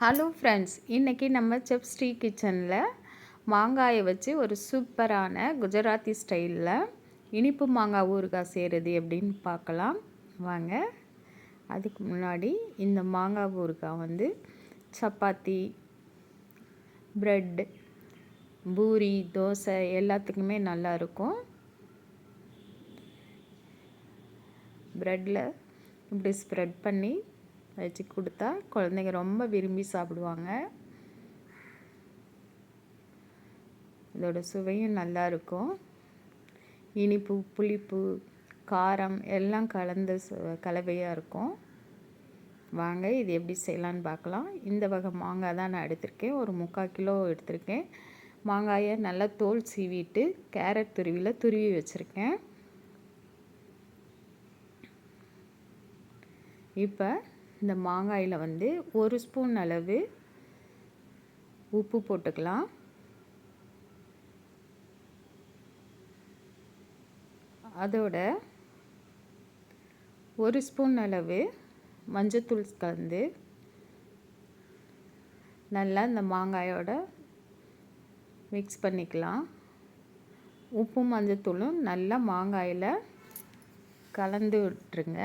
Hello friends இன்றைக்கி நம்ம செப் ஸ்ரீ கிச்சனில் மாங்காயை வச்சு ஒரு சூப்பரான குஜராத்தி ஸ்டைலில் இனிப்பு மாங்காய் ஊறுகாய் செய்கிறது எப்படின்னு பார்க்கலாம். வாங்க அதுக்கு முன்னாடி இந்த மாங்காய் ஊறுகாய் வந்து சப்பாத்தி ப்ரெட் பூரி தோசை எல்லாத்துக்குமே நல்லாயிருக்கும் ப்ரெட்டில் இப்படி ஸ்ப்ரெட் பண்ணி வச்சு கொடுத்தா குழந்தைங்க ரொம்ப விரும்பி சாப்பிடுவாங்க. இதோட சுவையும் நல்லா இருக்கும். இனிப்பு புளிப்பு காரம் எல்லாம் கலந்த கலவையாக இருக்கும். வாங்க இது எப்படி செய்யலான்னு பார்க்கலாம். இந்த வகை மாங்காய் தான் நான் எடுத்திருக்கேன். ஒரு முக்கால் கிலோ எடுத்திருக்கேன். மாங்காயை நல்லா தோல் சீவிட்டு கேரட் துருவியில் துருவி வச்சுருக்கேன். இப்போ இந்த மாங்காயில் வந்து ஒரு ஸ்பூன் அளவு உப்பு போட்டுக்கலாம். அதோட ஒரு ஸ்பூன் அளவு மஞ்சத்தூள் கலந்து நல்லா இந்த மாங்காயோட மிக்ஸ் பண்ணிக்கலாம். உப்பும் மஞ்சத்தூளும் நல்லா மாங்காயில் கலந்து விட்டுருங்க.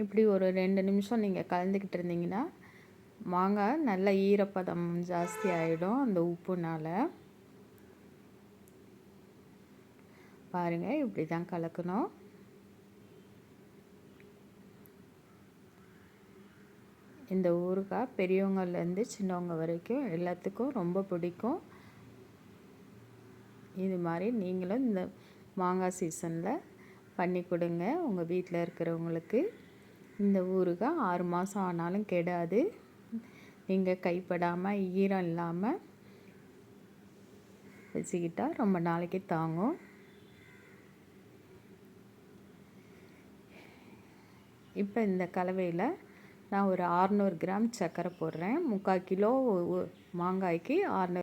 இப்படி ஒரு ரெண்டு நிமிஷம் நீங்கள் கலந்துக்கிட்டு இருந்தீங்கன்னா மாங்காய் நல்ல ஈரப்பதம் ஜாஸ்தி ஆகிடும் அந்த உப்புனால். பாருங்கள் இப்படி தான் கலக்கணும். இந்த ஊறுகாய் பெரியவங்கள்லேருந்து சின்னவங்க வரைக்கும் எல்லாத்துக்கும் ரொம்ப பிடிக்கும். இது மாதிரி நீங்களும் இந்த மாங்காய் சீசனில் பண்ணி கொடுங்க உங்கள் வீட்டில் இருக்கிறவங்களுக்கு. இந்த ஊறுகாய் ஆறு மாதம் ஆனாலும் கெடாது. நீங்கள் கைப்படாமல் ஈரம் இல்லாமல் வச்சுக்கிட்டால் ரொம்ப நாளைக்கு தாங்கும். இப்போ இந்த கலவையில் நான் ஒரு ஆறுநூறு கிராம் சர்க்கரை போடுறேன். முக்கால் கிலோ மாங்காய்க்கு ஆறுநூறு